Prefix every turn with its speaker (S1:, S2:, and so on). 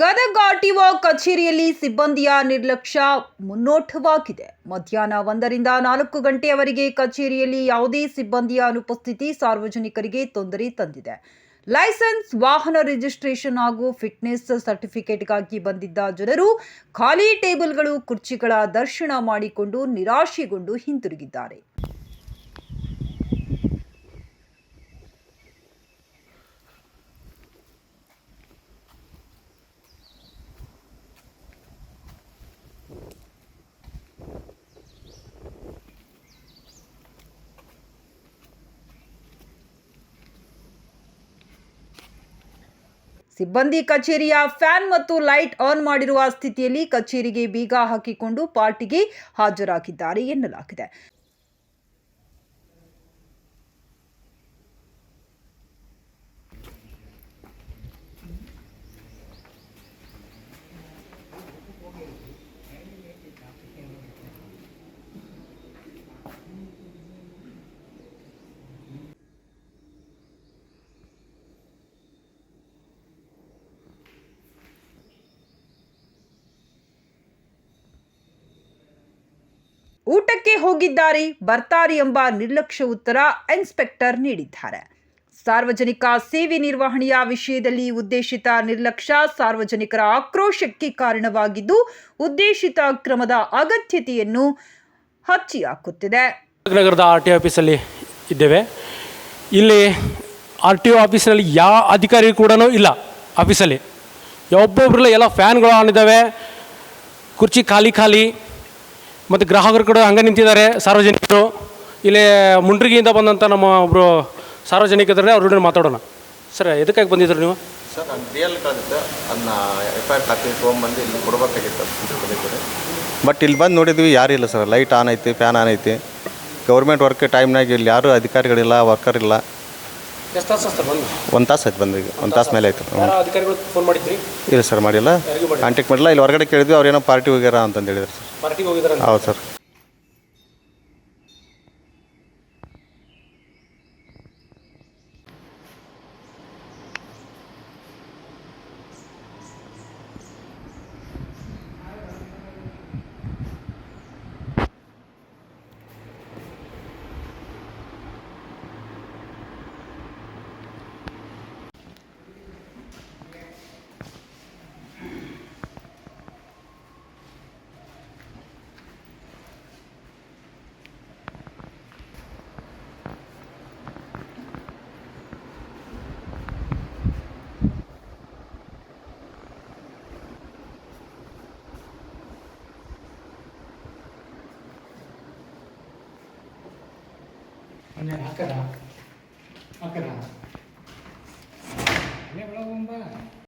S1: Gadag RTO ಕಚೇರಿಯಲ್ಲಿ ಸಿಬ್ಬಂದಿಯ ನಿರ್ಲಕ್ಷ್ಯ ಮುನ್ನೋಟವಾಗಿದೆ. ಮಧ್ಯಾಹ್ನ ಒಂದರಿಂದ ನಾಲ್ಕು ಗಂಟೆಯವರೆಗೆ ಕಚೇರಿಯಲ್ಲಿ ಯಾವುದೇ ಸಿಬ್ಬಂದಿಯ ಅನುಪಸ್ಥಿತಿ ಸಾರ್ವಜನಿಕರಿಗೆ ತೊಂದರೆ ತಂದಿದೆ. ಲೈಸೆನ್ಸ್, ವಾಹನ ರಿಜಿಸ್ಟ್ರೇಷನ್ ಹಾಗೂ ಫಿಟ್ನೆಸ್ ಸರ್ಟಿಫಿಕೇಟ್ಗಾಗಿ ಬಂದಿದ್ದ ಜನರು ಖಾಲಿ ಟೇಬಲ್ಗಳು, ಕುರ್ಚಿಗಳ ದರ್ಶನ ಮಾಡಿಕೊಂಡು ನಿರಾಶೆಗೊಂಡು ಹಿಂತಿರುಗಿದ್ದಾರೆ. ಸಿಬ್ಬಂದಿ ಕಚೇರಿಯ ಫ್ಯಾನ್ ಮತ್ತು ಲೈಟ್ ಆನ್ ಮಾಡಿರುವ ಸ್ಥಿತಿಯಲ್ಲಿ ಕಚೇರಿಗೆ ಬೀಗ ಹಾಕಿಕೊಂಡು ಪಾರ್ಟಿಗೆ ಹಾಜರಾಗಿದ್ದಾರೆ ಎನ್ನಲಾಗಿದೆ. ಊಟಕ್ಕೆ ಹೋಗಿದ್ದಾರೆ, ಬರ್ತಾರೆ ಎಂಬ ನಿರ್ಲಕ್ಷ್ಯ ಉತ್ತರ ಇನ್ಸ್ಪೆಕ್ಟರ್ ನೀಡಿದ್ದಾರೆ. ಸಾರ್ವಜನಿಕ ಸೇವೆ ನಿರ್ವಹಣೆಯ ವಿಷಯದಲ್ಲಿ ಉದ್ದೇಶಿತ ನಿರ್ಲಕ್ಷ್ಯ ಸಾರ್ವಜನಿಕರ ಆಕ್ರೋಶಕ್ಕೆ ಕಾರಣವಾಗಿದ್ದು, ಉದ್ದೇಶಿತ ಕ್ರಮದ ಅಗತ್ಯತೆಯನ್ನು ಹಚ್ಚಿಹಾಕುತ್ತಿದೆ
S2: ನಗರದ ಆರ್ ಟಿ ಆಫೀಸಲ್ಲಿ ಇದ್ದೇವೆ. ಇಲ್ಲಿ ಆರ್ ಟಿ ಒ ಆಫೀಸಿನಲ್ಲಿ ಯಾವ ಅಧಿಕಾರಿ ಕೂಡ ಇಲ್ಲ ಆಫೀಸಲ್ಲಿ. ಒಬ್ಬೊಬ್ಬರಲ್ಲಿ ಎಲ್ಲ ಫ್ಯಾನ್ಗಳು ಆನ್ ಇದ್ದಾವೆ. ಕುರ್ಚಿ ಖಾಲಿ ಖಾಲಿ. ಮತ್ತು ಗ್ರಾಹಕರು ಕೂಡ ಹಂಗೆ ನಿಂತಿದ್ದಾರೆ. ಸಾರ್ವಜನಿಕರು ಇಲ್ಲಿ ಮುಂಡ್ರಿಗಿಯಿಂದ ಬಂದಂಥ ನಮ್ಮ ಒಬ್ಬರು ಸಾರ್ವಜನಿಕರೇ ಅವ್ರ ಮಾತಾಡೋಣ. ಸರ್ ಎದಕ್ಕಾಗಿ ಬಂದಿದ್ರು ನೀವು?
S3: ಸರ್ ನಾನು ಡಿ ಎಲ್ ಕಳೆದಿದ್ದೆ ಅದನ್ನ ಎಫ್ ಐ ಆರ್ ಕಾಪಿ ತೊಗೊಂಬಂದು ಇಲ್ಲಿ ಕೊಡಬೇಕಾಗಿತ್ತು ಬಟ್ ಇಲ್ಲಿ ಬಂದು ನೋಡಿದ್ವಿ ಯಾರೂ ಇಲ್ಲ ಸರ್. ಲೈಟ್ ಆನ್ ಐತಿ ಫ್ಯಾನ್ ಆನ್ ಐತಿ. ಗೌರ್ಮೆಂಟ್ ವರ್ಕ್ ಟೈಮ್ನಾಗ ಇಲ್ಲಿ ಯಾರೂ ಅಧಿಕಾರಿಗಳಿಲ್ಲ ವರ್ಕರ್ ಇಲ್ಲ.
S2: ಎಷ್ಟು ತಾಸು ಸರ್ ಬಂದು?
S3: ಒಂದು ತಾಸು ಆಯ್ತು ಬಂದು ಈಗ. ಒಂದು ತಾಸು ಮೇಲೆ ಆಯ್ತು. ಹ್ಞೂ.
S2: ಯಾರೋ ಅಧಿಕಾರಿಗಳು ಫೋನ್ ಮಾಡಿದ್ರಿ?
S3: ಇಲ್ಲ ಸರ್ ಮಾಡಿಲ್ಲ. ಕಾಂಟ್ಯಾಕ್ಟ್ ಮಾಡಿಲ್ಲ? ಇಲ್ಲಿ ಹೊರಗಡೆ ಕೇಳಿದ್ವಿ ಅವ್ರೇನೋ ಪಾರ್ಟಿ ಹೋಗ್ಯಾರ ಅಂತಂದು ಹೇಳಿದ್ರು ಸರ್.
S2: ಪಾರ್ಟಿಗೆ
S3: ಹೌದು ಸರ್.
S4: అనే అక్కడ అక్కడ అనే బాగుంబా